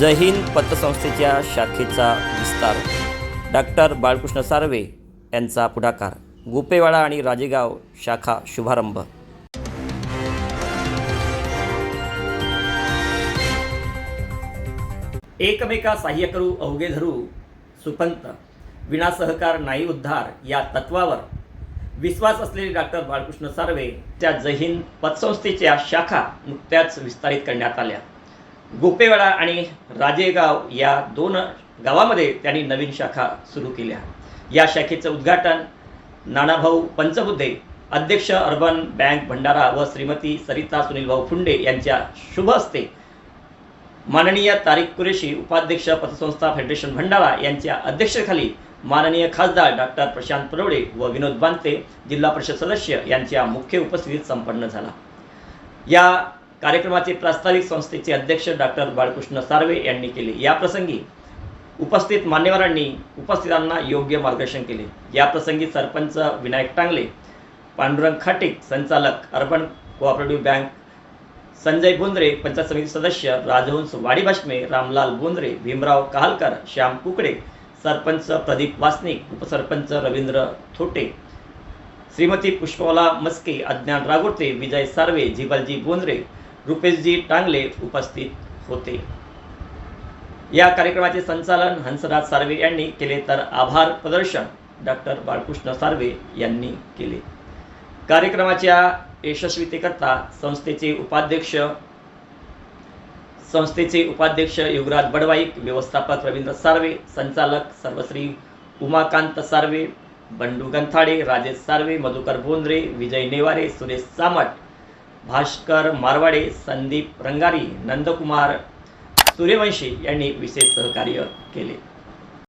जय हिंद पतसंस्थेच्या शाखेचा विस्तार. डॉक्टर बाळकृष्ण सार्वे यांचा पुढाकार. गुपेवाडा आणि राजेगाव शाखा शुभारंभ. एकमेका सहाय्य करू अवघे धरू सुपंत. विना सहकार नाही उद्धार या तत्वावर. विश्वास असलेले डॉक्टर बाळकृष्ण सार्वे त्या जहीन पतसंस्थेच्या शाखा नुकत्याच विस्तारित करण्यात आल्या. गोपेवाडा आणि राजेगाव या दोन गावामध्ये त्यांनी नवीन शाखा सुरू केल्या. या शाखेचं उद्घाटन नानाभाऊ पंचबुद्धे अध्यक्ष अर्बन बँक भंडारा व श्रीमती सरिता सुनीलभाऊ फुंडे यांच्या शुभ हस्ते माननीय तारिक कुरेशी उपाध्यक्ष पतसंस्था फेडरेशन भंडारा यांच्या अध्यक्षतेखाली माननीय खासदार डॉक्टर प्रशांत परोडे व विनोद बांते जिल्हा परिषद सदस्य यांच्या मुख्य उपस्थितीत संपन्न झाला. या कार्यक्रमाचे प्रास्ताविक संस्थेचे अध्यक्ष डॉक्टर बाळकृष्ण सार्वे यांनी केले. याप्रसंगी उपस्थित मान्यवरांनी उपस्थितांना योग्य मार्गदर्शन केले. या प्रसंगी सरपंच विनायक टांगले पांडुरंग खाटिक संचालक urban cooperative bank Sanjay Bondre panchayat समिती सदस्य राजहंस वाडी भाष्मे रामलाल बोंद्रे भीमराव कहालकर श्याम कुकडे सरपंच प्रदीप वासनिक उपसरपंच रवींद्र थोटे श्रीमती पुष्पवाला मस्के अज्ञान रागोटे विजय सार्वे जिबलजी बोंद्रे रुपेशजी टांगले उपस्थित होते. या कार्यक्रमाचे संचालन हंसराज सार्वे यांनी केले तर आभार प्रदर्शन डॉक्टर बाळकृष्ण सार्वे यांनी केले. कार्यक्रमाच्या यशस्वीतेकरता संस्थेचे उपाध्यक्ष संस्थेचे उपाध्यक्ष युवराज बडवाईक व्यवस्थापक रवींद्र सार्वे संचालक सर्वश्री उमाकांत सार्वे बंडू गंथाडे राजेश सार्वे मधुकर बोंद्रे विजय नेवारे सुरेश सामट भास्कर मारवाडे संदीप रंगारी नंदकुमार सूर्यवंशी यांनी विशेष सहकार्य केले.